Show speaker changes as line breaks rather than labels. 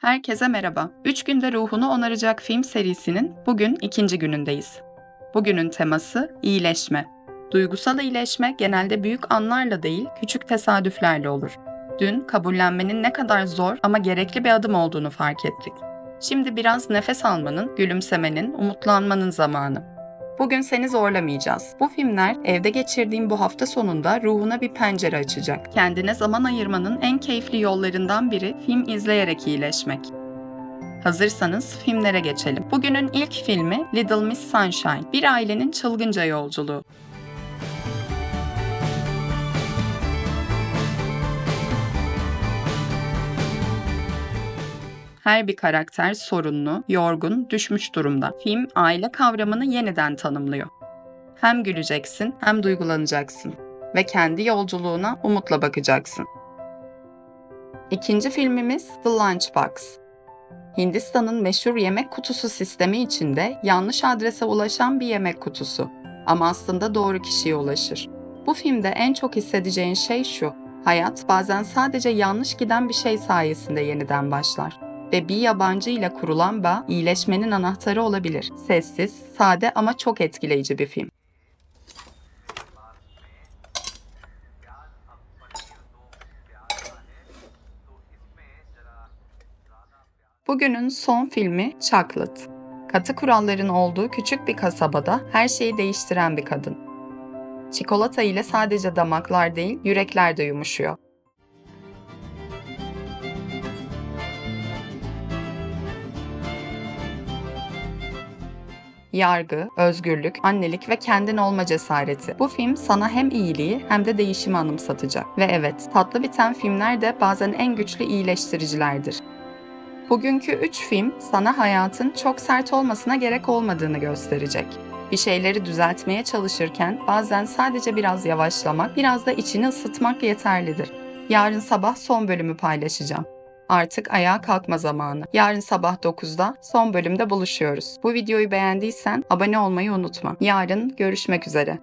Herkese merhaba. 3 günde ruhunu onaracak film serisinin bugün ikinci günündeyiz. Bugünün teması iyileşme. Duygusal iyileşme genelde büyük anlarla değil, küçük tesadüflerle olur. Dün kabullenmenin ne kadar zor ama gerekli bir adım olduğunu fark ettik. Şimdi biraz nefes almanın, gülümsemenin, umutlanmanın zamanı. Bugün seni zorlamayacağız. Bu filmler evde geçirdiğin bu hafta sonunda ruhuna bir pencere açacak. Kendine zaman ayırmanın en keyifli yollarından biri film izleyerek iyileşmek. Hazırsanız filmlere geçelim. Bugünün ilk filmi Little Miss Sunshine. Bir ailenin çılgınca yolculuğu. Her bir karakter sorunlu, yorgun, düşmüş durumda. Film aile kavramını yeniden tanımlıyor. Hem güleceksin hem duygulanacaksın ve kendi yolculuğuna umutla bakacaksın. İkinci filmimiz The Lunchbox. Hindistan'ın meşhur yemek kutusu sistemi içinde yanlış adrese ulaşan bir yemek kutusu ama aslında doğru kişiye ulaşır. Bu filmde en çok hissedeceğin şey şu. Hayat bazen sadece yanlış giden bir şey sayesinde yeniden başlar ve bir yabancı ile kurulan bağ iyileşmenin anahtarı olabilir. Sessiz, sade ama çok etkileyici bir film. Bugünün son filmi Chocolate. Katı kuralların olduğu küçük bir kasabada her şeyi değiştiren bir kadın. Çikolata ile sadece damaklar değil, yürekler de yumuşuyor. Yargı, özgürlük, annelik ve kendin olma cesareti. Bu film sana hem iyiliği hem de değişimi anımsatacak. Ve evet, tatlı biten filmler de bazen en güçlü iyileştiricilerdir. Bugünkü 3 film sana hayatın çok sert olmasına gerek olmadığını gösterecek. Bir şeyleri düzeltmeye çalışırken bazen sadece biraz yavaşlamak, biraz da içini ısıtmak yeterlidir. Yarın sabah son bölümü paylaşacağım. Artık ayağa kalkma zamanı. Yarın sabah 9'da son bölümde buluşuyoruz. Bu videoyu beğendiysen abone olmayı unutma. Yarın görüşmek üzere.